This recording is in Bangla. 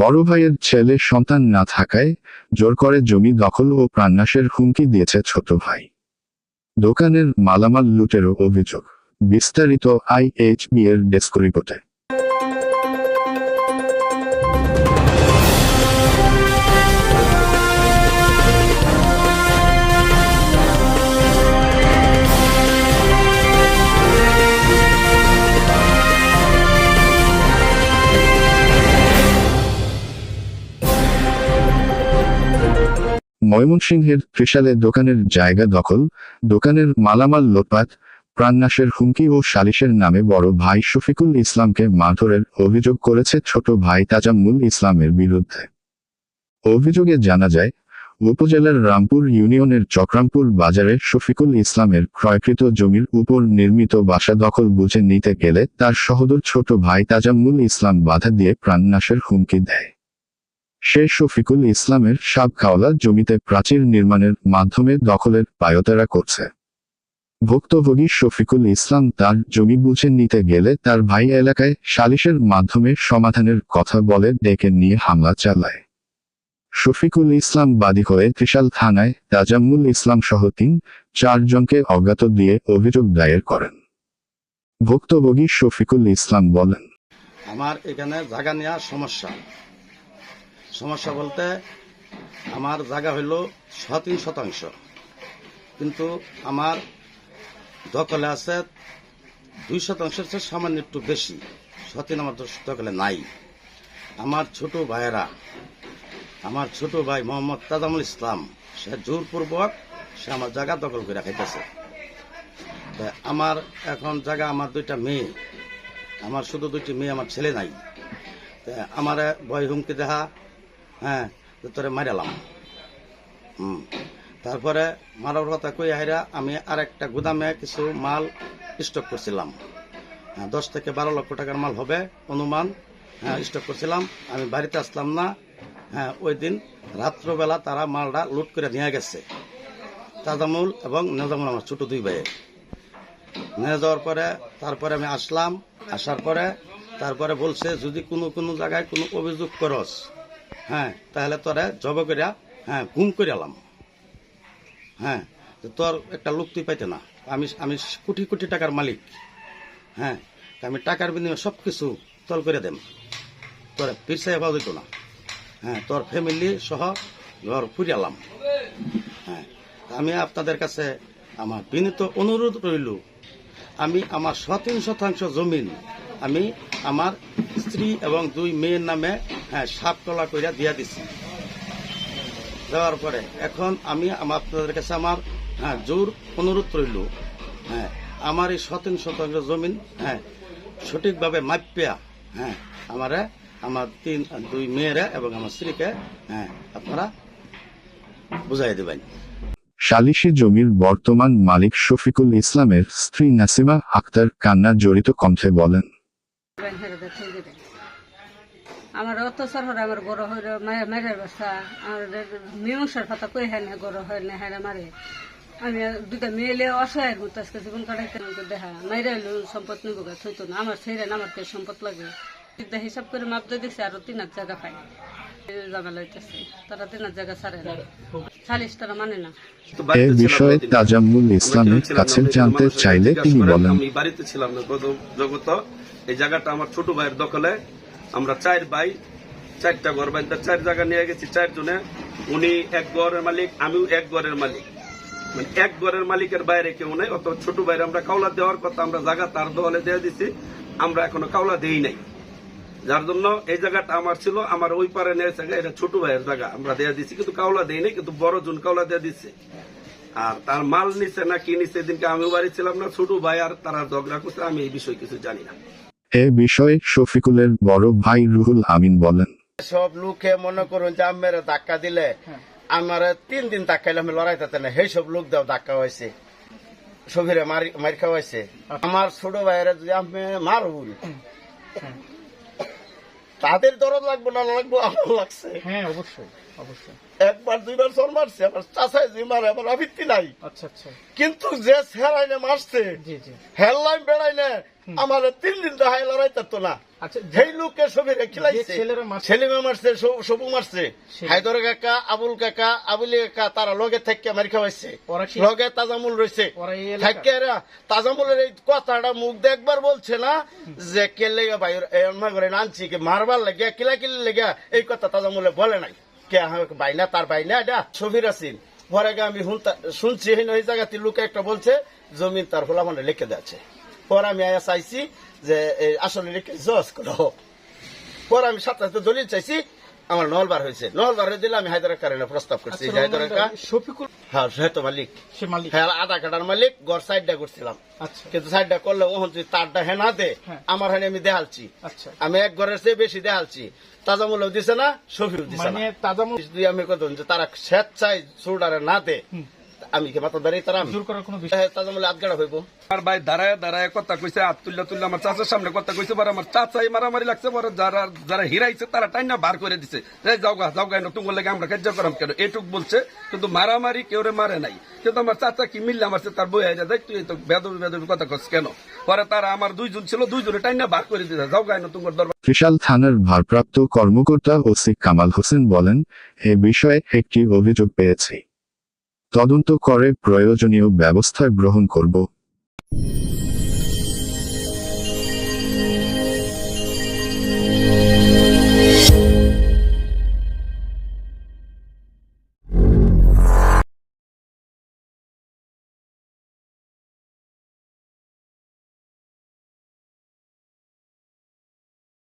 বড় ভাইয়ের ছেলে সন্তান না থাকায় জোর করে জমি দখল ও প্রাণনাশের হুমকি দিয়েছে ছোট ভাই। দোকানের মালামাল লুটেরও অভিযোগ। বিস্তারিত আইএইচবি এর ডেস্ক রিপোর্টে। ময়মনসিংহের ত্রিশালে দোকানের জায়গা দখল, দোকানের মালামাল লোটপাট, প্রাণনাশের হুমকি ও সালিশের নামে বড় ভাই শফিকুল ইসলামকে মারধরের অভিযোগ করেছে ছোট ভাই তাজাম্মুল ইসলামের বিরুদ্ধে। অভিযোগে জানা যায়, উপজেলার রামপুর ইউনিয়নের চক্রামপুর বাজারে শফিকুল ইসলামের ক্রয়কৃত জমির উপর নির্মিত বাসা দখল বুঝে নিতে গেলে তার সহোদর ছোট ভাই তাজাম্মুল ইসলাম বাধা দিয়ে প্রাণনাশের হুমকি দেয়। সে শফিকুল ইসলামের সাবখাওলা জমিতে প্রাচীর নির্মাণের মাধ্যমে দখলের পায়তারা করছে। ভুক্তভোগী শফিকুল ইসলাম তার জমি বুঝে নিতে গেলে তার ভাই এলাকায় সালিশের মাধ্যমে সমাধানের কথা বলে ডেকে নিয়ে হামলা চালায়। শফিকুল ইসলাম বাদী হয়ে ত্রিশাল থানায় তাজাম্মুল ইসলাম সহ তিন চারজনকে অজ্ঞাত দিয়ে অভিযোগ দায়ের করেন। ভুক্তভোগী শফিকুল ইসলাম বলেন, আমার এখানে জায়গা নেওয়ার সমস্যা। সমস্যা বলতে আমার জায়গা হইল তিন শতাংশ। কিন্তু আমার দখলে আছে দুই শতাংশের চেয়ে সামান্য একটু বেশি। সতিন আমার দখলে নাই। আমার ছোট ভাইয়েরা, আমার ছোট ভাই মোহাম্মদ তাজামুল ইসলাম, সে জোরপূর্বক সে আমার জায়গা দখল করে খাইতেছে তা আমার এখন জায়গা আমার দুইটা মেয়ে। আমার শুধু দুইটি মেয়ে, আমার ছেলে নাই। আমার বয় হুমকি দেখা হ্যাঁ তোরে মারালাম হুম। তারপরে মারার কথা কই আইরা আমি আর একটা গুদামে কিছু মাল স্টক করছিলাম। হ্যাঁ, দশ থেকে বারো লক্ষ টাকার মাল হবে অনুমান। হ্যাঁ স্টক করছিলাম। আমি বাড়িতে আসলাম না। হ্যাঁ ওই দিন রাত্রবেলা তারা মালটা লুট করে নিয়ে গেছে। তাজামুল এবং নেজামুল আমার ছোট দুই ভাইয়ের। নিয়ে যাওয়ার পরে তারপরে আমি আসলাম। আসার পরে তারপরে বলছে যদি কোনো কোনো জায়গায় কোনো অভিযোগ করস হ্যাঁ তাহলে তোরে জব করিয়া হ্যাঁ গুম করে এলাম। হ্যাঁ তোর একটা লোক তুই পাইতে না। আমি আমি কোটি কোটি টাকার মালিক। হ্যাঁ আমি টাকার বিনিময়ে সব কিছু তল করে দেম। তোর পিরসাই পাওয়া যেত না। হ্যাঁ তোর ফ্যামিলি সহ ঘর ফুরিয়ালাম হ্যাঁ আমি আপনাদের কাছে আমার বিনীত অনুরোধ রইল, আমি আমার সতিন শতাংশ জমিন, আমি আমার স্ত্রী এবং দুই মেয়ের নামে হ্যাঁ সাপ তলা কইরা দিয়া দিছি। দেওয়ার পরে এখন আমি আপনাদের কাছে আমার হ্যাঁ জোর অনুরোধ রইল। হ্যাঁ আমার এই সতিন শতাংশ জমিন হ্যাঁ সঠিকভাবে মাপিয়া হ্যাঁ আমারে, আমার তিন, দুই মেয়েরা এবং আমার স্ত্রীকে হ্যাঁ আপনারা বুঝাই দেবেন। সালিশি জমির বর্তমান মালিক শফিকুল ইসলামের স্ত্রী নাসিমা আক্তার কান্না জড়িত কণ্ঠে বলেন ব্যাংক হেরে দেয়, ঠিক আছে। আমার অত্যাচার হরে আমার গরো হয়ে মায়ের মায়ের বাসা। আমার মীমাংসার কথা কই হ্যাঁ না গরো হয় না হ্যাঁ মারে। আমি আর দুটা মেয়েলে অসহায়ের মতো আজকে জীবন কাটাইতে আমাকে দেখা মাইরা এলো সম্পদ নিব থইতো না। আমার ছেড়ে না আমার কে সম্পদ লাগে। দিদা হিসাব করে মাপ দিয়ে দিচ্ছে আরও তিন হাজার জায়গা পাই ঝামেলা তারা তিন হাজার জায়গা ছাড়ে না। তারা মানে না। এ বিষয়ে তাজাম্মুল ইসলামের কাছে জানতে চাইলে তিনি বলেন। আমি বাড়িতে ছিলাম না। গত জগত। এই জায়গাটা আমার ছোট ভাইয়ের দখলে। আমরা চার ভাই, চারটা ঘর বাড়িতে চার জায়গা নিয়ে গেছি, চারজনে। উনি এক ঘরের মালিক, আমিও এক ঘরের মালিক। মানে এক ঘরের মালিকের বাইরে কেউ নেই, অত ছোট ভাইয়ের আমরা কাউলা দেওয়ার কথা, আমরা জায়গা তার দলে দিয়ে দিছি, আমরা এখনও কাউলা দেই নাই। যার জন্য এই জায়গাটা আমার ছিল, আমার ওই পারে নিয়ে জায়গা এটা ছোট ভাইয়ের জায়গা, আমরা দেয়া দিছি, কিন্তু কাউলা দেই নাই, কিন্তু বড় জন কাউলা দেয়া দিচ্ছে আর তার মাল নিছে না কি নিছে দিনকে আমি বাড়ি ছিলাম না, ছোট ভাই আর তারা ঝগড়া করছে, আমি এই বিষয়ে কিছু জানি না। এ বিষয়ে শফিকুলের বড় ভাই রুহুল আমিন বলেন। সব লোকে মনে করুন যে আমার ধাক্কা দিলে আমার তিন দিন ধাক্কাইলে আমি লড়াই তাতে না সেই সব লোক দাও ধাক্কা হয়েছে। মার খাওয়াইছে আমার ছোট ভাইয়েরা যদি আমি মারুন তাদের দরদ লাগবো না লাগবো আমার লাগছে। হ্যাঁ অবশ্যই। একবার দুইবার চল মারছে আমার চাষায় যে মারে আমার আবৃত্তি নাই আচ্ছা আচ্ছা কিন্তু যে মারছে হেললাইন বেড়াইনে আমার তিন দিন তো হাই লড়াই তো না আচ্ছা লোককে ছবিরে খিলাইছে যে ছেলেরা মারছে- ছেলেমে মারছে সবু মারছে হায়দর কাকা আবুল কাকা আবুলি কাকা তারা লগে থেকে মারি খাওয়াইছে লগে তাজামুল রয়েছে থাকে তাজামুলের এই কথাটা মুখ দিয়ে একবার বলছে না যে কে লেগে ভাই করে আনছি মারবার লাগে কিলা কিলি লেগে এই কথা তাজামুলে বলে নাই কে বাইনা তার বাইনা এটা ছবির আসিন পরে আমি শুনছি, এই ওই জায়গাতে লোকে একটা বলছে, জমিন তার হোলা মানে লিখে দিয়েছে। পরে আমি আয়া চাইছি যে আসলে লিখে জজ করো। পরে আমি সাথে সাথে দলিল চাইছি আমার নলবার হয়েছে। নলবার হয়ে দিলে আমি হায়দার কারণে প্রস্তাব করছি। আচ্ছা, হায়দার শফিকুল হ্যাঁ সে তো মালিক। সে মালিক। হ্যাঁ আধা কাটার মালিক গড় সাইডটা করছিলাম। আচ্ছা। কিন্তু সাইডটা করলে ওহন তারটা হ্যাঁ না দে। আমার হানে আমি দেহালছি। আচ্ছা। আমি এক ঘরের চেয়ে বেশি দেহালছি। তাজামুলও দিছে না দিছে মানে না তাজামুল আমি কত তারা স্বেচ্ছায় চুড়ারে না দে। আমি কি মাথা দাঁড়িয়ে তারা জোর করার কোনো বিষয় আটগাড়া হইব। আমার ভাই দাঁড়ায় দাঁড়ায় কথা কইছে হাত তুল্লা তুল্লা আমার চাচার সামনে কথা কইছে পরে আমার চাচাই মারামারি লাগছে পরে যারা যারা হিরাইছে তারা টাইনা বার করে দিছে। এই যাও গা যাও গা লাগে আমরা কার্য করাম কেন? এটুক বলছে কিন্তু মারামারি কেউ রে মারে নাই। কিন্তু আমার চাচা কি মিললে আমার তার বই হয়ে যায় তুই তো বেদবি বেদবি কথা কস কেন? পরে তারা আমার দুইজন ছিল দুইজনে টাইনা বার করে দিছে। যাও গা তোমার দরবার ত্রিশাল থানার ভারপ্রাপ্ত কর্মকর্তা ওসি কামাল হোসেন বলেন এ বিষয়ে একটি অভিযোগ পেয়েছি। তদন্ত করে প্রয়োজনীয় ব্যবস্থা গ্রহণ করব।